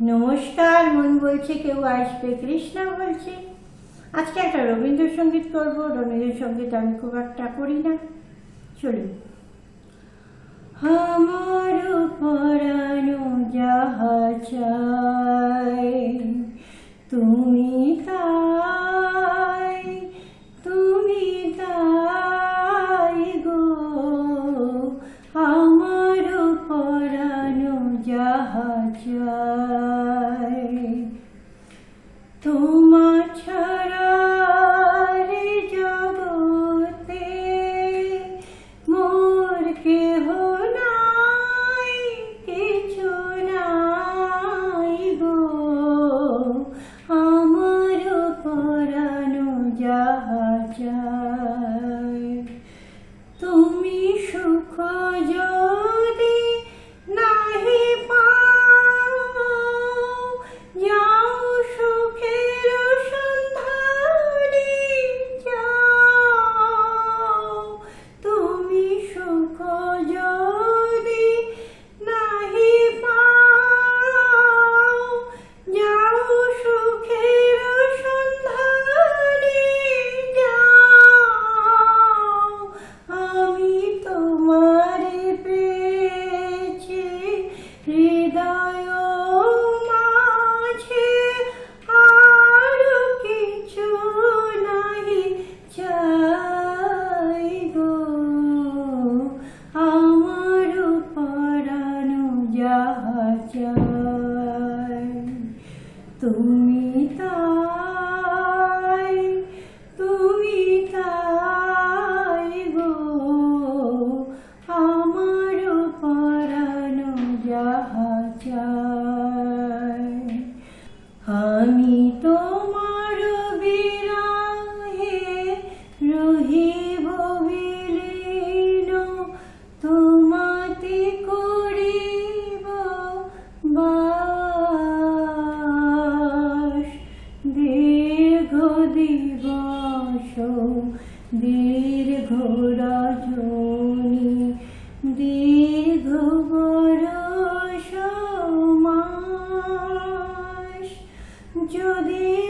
নমস্কার, মন বলছে কেউ আসবে, কৃষ্ণা বলছে। আজকে একটা রবীন্দ্রসঙ্গীত করব, রবীন্দ্রসঙ্গীত আমি খুব একটা করি না। চলি আমার পরানো যাহা চাই, তুমি তাই তোমার ছাড়া জগতে মোর কেহ নাই কিছু নাই গো। আমার পরানো যাহা চাই তুমি তাই তুমি তাই গো। আমার পরানো যাহা চাই আমি তোমার দীর্ঘ রজনী দীর্ঘ যদি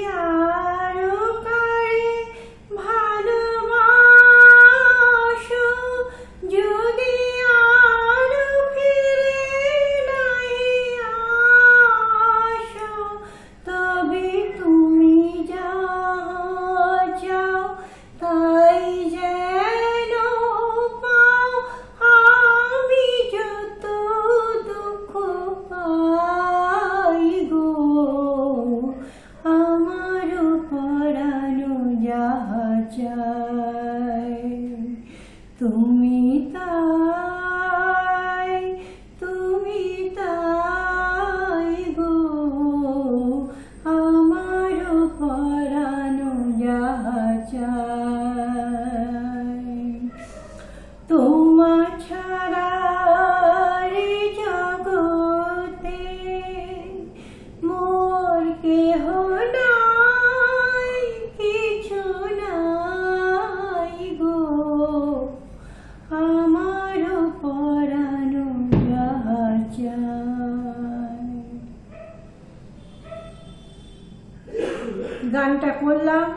যাহা চাই তুমি তাই তুমি তাই গো। আমার পরানো যাহা চাই গানটা করলাম।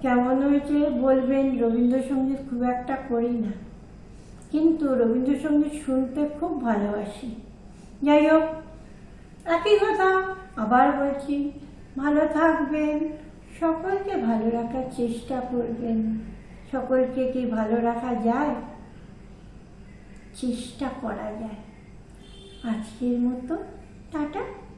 কেমন হয়েছে বলবেন? রবীন্দ্রসঙ্গীত খুব একটা করি না। কিন্তু রবীন্দ্রসঙ্গীত শুনতে খুব ভালোবাসি। যাই হোক, একই কথা আবার বলছি, ভালো থাকবেন, সকলকে ভালো রাখার চেষ্টা করবেন। সকলকে কি ভালো রাখা যায়? চেষ্টা করা যায়। আজকের মতো, টাটা।